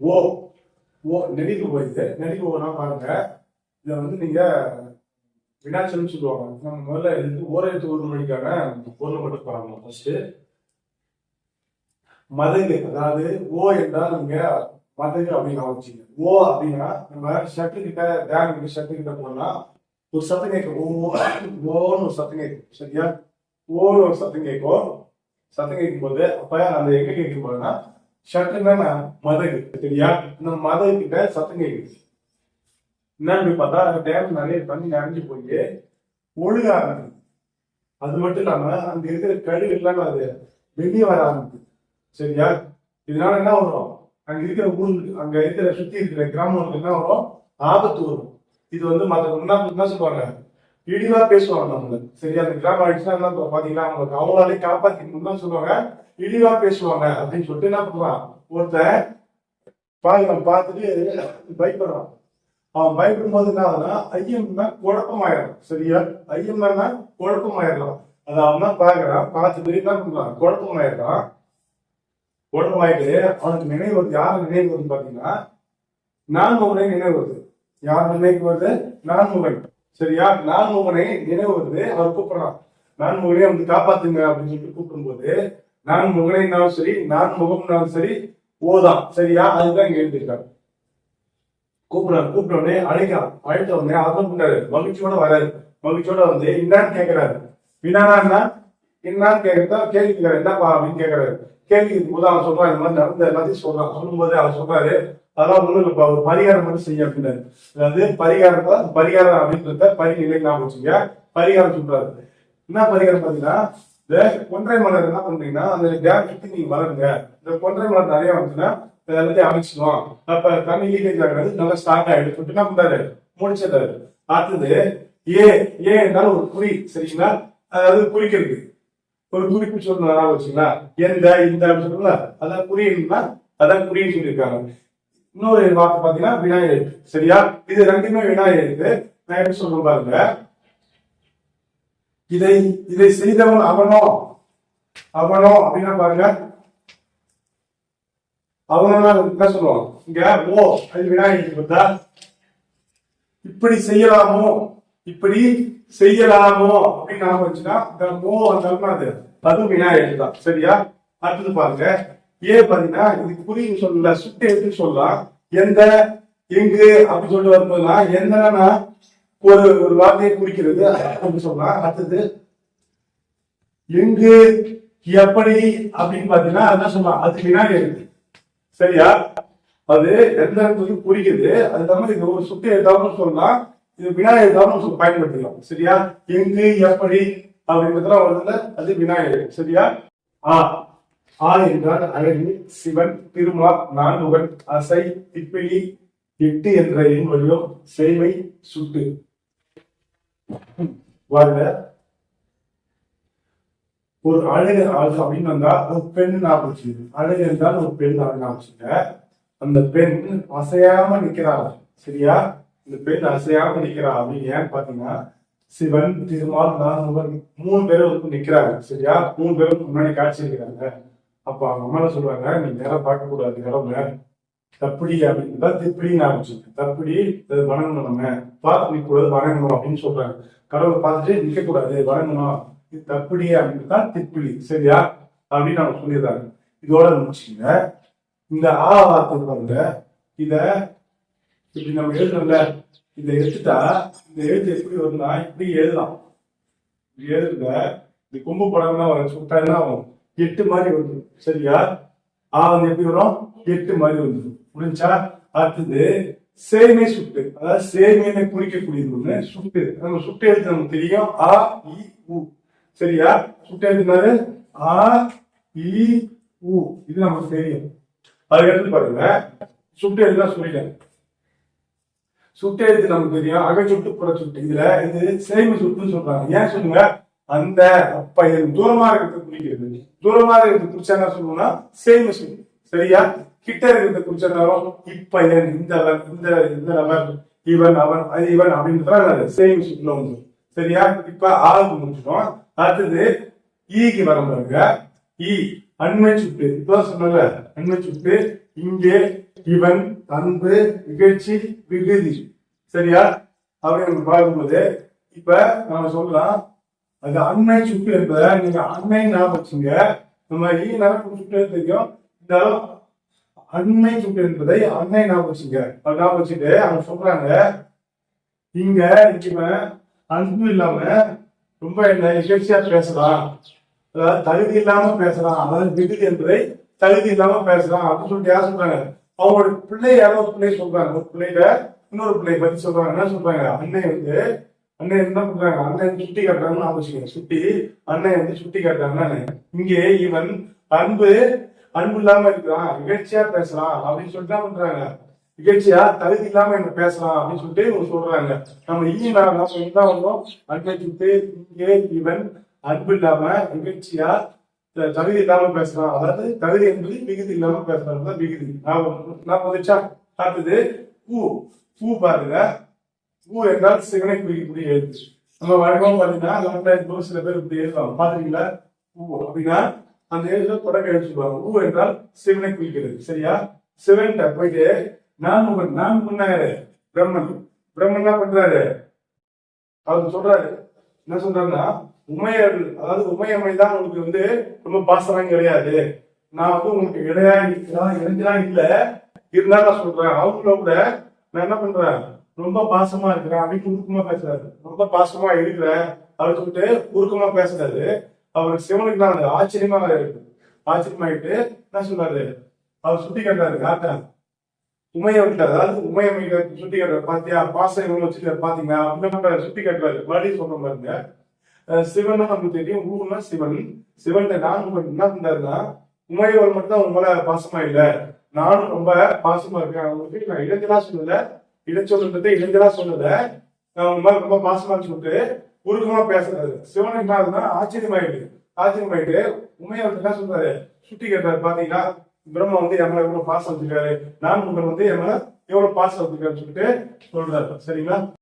ஓ ஓ நெடிவு போயிது நெடிவு ஓனா பாருங்க. இதை வந்து நீங்க வினாச்சல்னு சொல்லுவாங்க. நம்ம முதல்ல எழுத்து ஓரெழுத்து ஒரு மணிக்கான பொருளை மட்டும் பாருங்க ஃபர்ஸ்ட் மதகு அதாவது ஓ என்றால் நீங்க மதகு அப்படின்னு ஆரம்பிச்சீங்க. ஓ அப்படின்னா நம்ம ஷர்ட்டு கிட்ட வேன் ஷர்ட்டு கிட்ட போனா ஒரு சத்தம் கேட்கும் ஓ ஓன்னு ஒரு சத்தம் கேட்கும் சரியா? ஓன்னு ஒரு சத்தம் கேட்கும் சத்தம் கேட்கும் போது அப்ப அந்த எங்க கேட்கும் போதுன்னா ஷர்ட்டுன்னா மதகு. சரியா? இந்த மதகு கிட்ட சத்தம் கேட்குது என்னன்னு பார்த்தா அந்த டேம் நிறைய தண்ணி நிறைஞ்சு போய் ஒழுக ஆரம்பிக்குது. அது மட்டும் இல்லாம அந்த இருக்கிற கழிவு இல்லாம அது வெளியே வர ஆரம்பிக்குது. சரியா? இதனால என்ன வரும்? அங்க இருக்கிற ஊர் அங்க இருக்கிற சுத்தி இருக்கிற கிராமங்களுக்கு என்ன வரும்? ஆபத்து வரும். இது வந்து மற்ற என்ன சொல்லுவாங்க? இழிவா பேசுவாங்க நம்மள. சரியா? அந்த கிராமம் ஆயிடுச்சுன்னா என்ன பாத்தீங்கன்னா அவங்களுக்கு அவங்களாலே காப்பாத்திக்கணும் தான் சொல்லுவாங்க. இழிவா பேசுவாங்க அப்படின்னு சொல்லிட்டு என்ன பண்ணுவான்? ஒருத்தன் பாருங்க பார்த்துட்டு பயப்படுறான். அவன் பயப்படும் போது என்ன ஆகுதுன்னா ஐயம்னா குழப்பமாயிடும் சரியா? ஐயம்னா குழப்பமாயிடலாம் அதை அவன் தான் பாக்குறான் பார்த்துட்டு என்ன பண்றான் குழப்பமாயிடுறான். குழப்பமாயிட்டு அவனுக்கு நினைவு வருது. யார் நினைவு வருதுன்னு பாத்தீங்கன்னா நான்முகனை நினைவு வருது. யார் நினைவுக்கு வருது? நான்முகன் சரியா? நான்முகனை நினைவு வருது. அவர் கூப்பிடுறான். நான்முகனை வந்து காப்பாத்துங்க அப்படின்னு சொல்லிட்டு கூப்பிடும்போது நான் முகனைனாலும் சரி நான் முகம்னாலும் சரி ஓதான் சரியா? அதுதான் இங்க எழுதியிருக்காரு. கூப்பிடுறாரு. கூப்பிட்ட உடனே அழைக்கா அழைத்த உடனே அர்த்தம் பண்ணாரு மகிழ்ச்சியோட வராரு. மகிழ்ச்சியோட வந்து என்னன்னு கேட்கிறாரு வினானா என்ன கேட்கறதா கேள்வி கேட்கறாரு என்னப்பா அப்படின்னு கேட்கறாரு கேள்வி போது அவன் சொல்றான் இந்த மாதிரி நடந்த எல்லாத்தையும் சொல்றான். சொல்லும்போது அவர் சொல்றாரு அதெல்லாம் ஒண்ணு இல்லப்பா. ஒரு பரிகாரம் மட்டும் செய்ய அப்படின்னாரு. அதாவது பரிகாரம் தான் பரிகாரம் அப்படின்றத பரிநிலை நான் வச்சுங்க பரிகாரம் சொல்றாரு. என்ன பரிகாரம் பாத்தீங்கன்னா இந்த கொன்றை மலர் என்ன பண்றீங்கன்னா அந்த கேப் சுத்தி நீங்க வளருங்க இந்த கொன்றை மலர் நிறைய வந்துச்சுன்னா எல்லாத்தையும் அமைச்சிடுவோம் அப்ப தண்ணி லீக்கேஜ் ஆகிறது நல்லா ஸ்டார்ட் ஆயிடுச்சு என்ன பண்றாரு முடிச்சிடுறாரு அடுத்தது ஏ ஏ என்றாலும் ஒரு குறி சரிங்களா? அதாவது குறிக்கிறது. ஒரு குறிப்பு சொல்லணும் வச்சுங்களா? எந்த இந்த அப்படின்னு சொல்லல அதான் குறின்னா அதான் குறின்னு சொல்லியிருக்காங்க. இன்னொரு வார்த்தை பாத்தீங்கன்னா விநாயகர். சரியா? இது ரெண்டுமே வினாயர் நான் எப்படி சொல்றேன் பாருங்க. இதை இதை செய்தவன் அவனோ? அவனோ அப்படின்னா பாருங்க. அவனா என்ன சொல்லுவான்? இங்க ஓ அது விநாயகர் பார்த்தா. இப்படி செய்யலாமோ? இப்படி செய்யலாமோ? அப்படின்னு நாம வச்சுன்னா இந்த மோ அந்த அது. அது விநாயகர் தான். சரியா? அடுத்தது பாருங்க. ஏ பாத்தீங்கன்னா இது குறின்னு சொல்லல சுட்டு எடுத்து சொல்லலாம். எந்த எங்கு அப்படின்னு சொல்லிட்டு வரும்போதுலாம் எந்தனா ஒரு ஒரு வார்த்தையை குறிக்கிறது. அப்படி சொல்லலாம் அடுத்தது எங்கு எப்படி அப்படின்னு பாத்தீங்கன்னா அதான் சொல்லலாம் அது விநாயகர் சரியா? அது எந்த இடத்துக்கு குறிக்குது? அது தமிழ் இது ஒரு சுட்டு எழுதாமல் சொல்லலாம் இது தான் சொல்லி பயன்படுத்திக்கலாம். சரியா? எங்கு எப்படி அப்படின்றதுலாம் வருதுல அது விநாயகர் சரியா? ஆ ஆ என்றால் அழகு சிவன் திருமால் நான்முகன் அசை திப்பிலி எட்டு என்ற எண் வடிவம் செய்வை சுட்டு. வாருங்க. ஒரு அழகு அழகு அப்படின்னு வந்தா ஒரு பெண் ஞாபகம் வச்சுக்கோங்க. அழகு என்றால் ஒரு பெண் ஞாபகம் வச்சுங்க அந்த பெண் அசையாம நிக்கிறாள் சரியா? இந்த பெண் அசையாம நிக்கிறா அப்படின்னு ஏன்னு பாத்தீங்கன்னா சிவன் திருமால் நான்முகன் மூணு பேரும் வந்து நிக்கிறாங்க சரியா? மூணு பேரும் முன்னாடி காட்சி இருக்கிறாங்க அப்ப அவங்க அம்மா சொல்றாங்க நீ நேரம் பார்க்க கூடாது கடவுள தப்படி அப்படின்னு தான் திப்பிடி ஞாபகம் வச்சுக்கோங்க. தப்பிடி அது வணங்கணும் நம்ம பார்த்து நிக்க கூடாது வணங்கணும் அப்படின்னு சொல்றாங்க. கடவுளை பார்த்துட்டு நிக்க கூடாது வணங்கணும். இது தப்புடி அப்படின்னு தான் திப்பிடி சரியா? அப்படின்னு அவங்க சொல்லிடுறாங்க. இதோட முடிச்சுங்க. இந்த ஆ வார்த்தை பாருங்க. இத இப்படி நம்ம எழுதுறோம்ல இதை எடுத்துட்டா இந்த எழுத்து எப்படி வரும்னா இப்படி எழுதலாம். இப்படி எழுதுங்க. இந்த கொம்பு படம் வர சுட்டா என்ன ஆகும்? எட்டு மாதிரி வரும். சரியா? ஆ வந்து எப்படி வரும்? எட்டு மாதிரி வந்துடும். புரிஞ்சா அடுத்தது சேமை சுட்டு அதாவது சேமையை குறிக்கக்கூடியது ஒண்ணு சுட்டு. நம்ம சுட்டு எழுத்து நமக்கு தெரியும். ஆ இ உ. சரியா? சுட்டு எழுத்துனாரு ஆ இ உ. இது நமக்கு தெரியும். அதுக்கடுத்து பாருங்க. சுட்டு எழுதுனா சொல்லிட்டேன் சுட்டு எழுத்து நமக்கு தெரியும். அகச்சுட்டு புற சுட்டு இதுல இது சேமி சுட்டுன்னு சொல்றாங்க. ஏன் சொல்லுங்க? அந்த பையன் தூரமா இருக்கிறது குறிக்கிறது. தூரமா இருக்கிறது குறிச்சா என்ன சொல்லுவோம்னா சேமி சுட்டு. சரியா? கிட்ட இருந்த குறிச்சா என்ன வரும் இப்பையன் இந்த இந்த இந்த நபர் இவன் அவன் அது இவன் அப்படின்றதான் சேவிங் சுட்டுல ஒன்று சரியா? இப்ப ஆளுக்கு முடிச்சிடும் அடுத்தது e ஈக்கு வர பாருங்க. ஈ அண்மை சுட்டு. இப்ப சொன்னல அண்மை சுட்டு. இங்கே இவன் அன்பு நிகழ்ச்சி விகுதி. சரியா? அப்படின்னு பார்க்கும்போது இப்ப நாம சொல்லலாம் அது அண்மை சுட்டு என்பதை நீங்க அண்மை ஞாபகம் வச்சுங்க. நம்ம ஈ நடக்கும் சுட்டு தெரியும். இருந்தாலும் அன்னை சுட்டு என்பதை அன்னை ஞாபகம் வச்சுங்க ஞாபகம் வச்சுட்டு அவங்க சொல்றாங்க இங்க இவன் அன்பு இல்லாம ரொம்ப என்ன இகழ்ச்சியா பேசலாம். அதாவது தகுதி இல்லாம பேசலாம். அதாவது விகுதி என்பதை தகுதி இல்லாம பேசலாம் அப்படின்னு சொல்லிட்டு யார் சொல்றாங்க? அவங்களோட பிள்ளை யாரோ ஒரு பிள்ளை சொல்றாங்க. ஒரு பிள்ளையில இன்னொரு பிள்ளை பத்தி சொல்றாங்க. என்ன சொல்றாங்க? அன்னை வந்து அண்ணன் என்ன பண்றாங்க? அண்ணன் சுட்டி காட்டுறாங்கன்னு ஆலோசிக்கிறேன் சுட்டி அண்ணன் வந்து சுட்டி காட்டுறாங்க. இங்கே இவன் அன்பு அன்பு இல்லாம இருக்கிறான் இகழ்ச்சியா பேசலாம் அப்படின்னு சொல்லிட்டு என்ன பண்றாங்க. இகழ்ச்சியா? தகுதி இல்லாம என்ன பேசலாம் அப்படின்னு சொல்லிட்டு இவங்க சொல்றாங்க. நம்ம ஈ நான் சொல்லிட்டு வந்தோம். அன்பை சுட்டு இங்கே இவன் அன்பு இல்லாம இகழ்ச்சியா த- தகுதி இல்லாம பேசலாம். அதாவது தகுதி என்பது மிகுதி இல்லாம பேசலாம் தான் மிகுதி. நான் வந்துச்சா அடுத்தது பூ பூ பாருங்க. பூ என்றால் சிவனை குறிக்கக்கூடிய எழுத்து. நம்ம வழக்கம் பாத்தீங்கன்னா நம்ம சில பேர் இப்படி எழுதுவாங்க. பாத்தீங்களா பூ. அப்படின்னா அந்த எழுத்துல தொடக்க எழுத்து சொல்லுவாங்க என்றால் சிவனை குறிக்கிறது. சரியா? சிவன் போயிட்டு நான் முகன் நான் முன்னாரு பிரம்மன். பிரம்மன் என்ன பண்றாரு? அவர் சொல்றாரு. என்ன சொல்றாருன்னா உமையர்கள் அதாவது உமையம்மை தான் உங்களுக்கு வந்து ரொம்ப பாசனம் கிடையாது. நான் வந்து உங்களுக்கு இடையா இடைஞ்சலா இல்லை. இருந்தாலும் நான் சொல்றேன். அவங்கள கூட நான் என்ன பண்றேன்? ரொம்ப பாசமா இருக்கிறேன். அப்படின்னு உருக்கமா பேசுறாரு. ரொம்ப பாசமா இருக்கிறேன். அப்படின்னு சொல்லிட்டு உருக்கமா பேசுறாரு. அவர் சிவனுக்கு நான் ஆச்சரியமா இருக்கு. ஆச்சரியமாயிட்டு என்ன சொல்றாரு? அவர் சுட்டி காட்டுறாரு காட்டேன் உமையை அதாவது உமையை சுட்டி காட்டுறாரு. பாத்தியா? பாசம் இவங்க வச்சுட்டு பாத்தீங்களா? அப்படின்னு சுட்டி கட்டுறாரு. மறுபடியும் சொல்ற பாருங்க. சிவன் நமக்கு தெரியும். ஊர்னா சிவன். சிவன் நான் என்ன பண்றாருன்னா உமையவர் மட்டும் தான் உங்க பாசமா இல்ல. நானும் ரொம்ப பாசமா இருக்கேன். அவங்களுக்கு நான் இளைஞரா சொல்லல. இடைச்சொல்றது இளைஞரா சொல்லல. நான் உங்க ரொம்ப பாசமா சொல்லிட்டு உருக்கமா பேசுறாரு சிவனுக்கு என்ன ஆகுதுன்னா ஆச்சரியமாயிட்டு ஆச்சரியமாயிட்டு உமையவர் என்ன சொல்றாரு? சுட்டி கேட்டாரு பாத்தீங்கன்னா பிரம்மா வந்து என் மேல எவ்வளவு பாசம் வச்சிருக்காரு. நான் உங்களை வந்து என் மேல எவ்வளவு பாசம் வச்சிருக்காருன்னு சொல்லிட்டு சொல்றாரு. சரிங்களா?